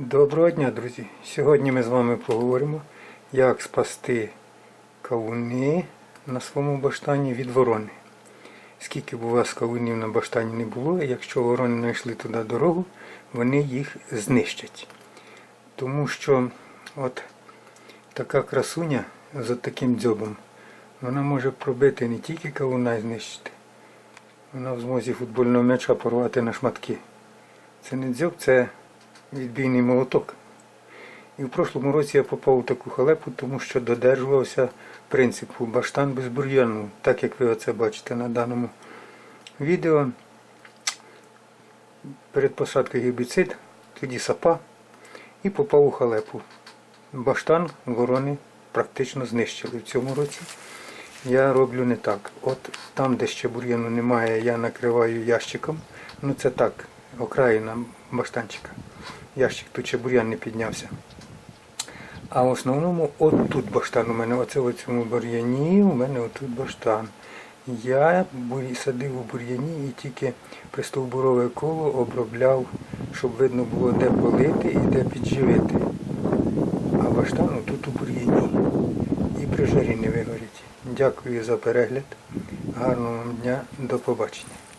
Доброго дня, друзі! Сьогодні ми з вами поговоримо, як спасти кавуни на своєму баштані від ворони. Скільки б у вас кавунів на баштані не було, якщо ворони знайшли туди дорогу, вони їх знищать. Тому що от така красуня з таким дзьобом, вона може пробити не тільки кавуна і знищити, вона в змозі футбольного м'яча порвати на шматки. Це не дзьоб, це відбійний молоток. І в прошлому році я попав у таку халепу, тому що додержувався принципу баштан без бур'яну, так як ви оце бачите на даному відео. Перед посадкою гербіцид, тоді сапа і попав у халепу. Баштан ворони практично знищили в цьому році. Я роблю не так. От там, де ще бур'яну немає, я накриваю ящиком. Ну це так, окраїна баштанчика. Ящик тут ще бур'ян не піднявся. А в основному от тут баштан у мене, оце в цьому бур'яні, у мене отут баштан. Я садив у бур'яні і тільки пристовбурове коло обробляв, щоб видно було, де полити і де підживити. А баштан тут у бур'яні. І при жарі не вигорить. Дякую за перегляд. Гарного вам дня. До побачення.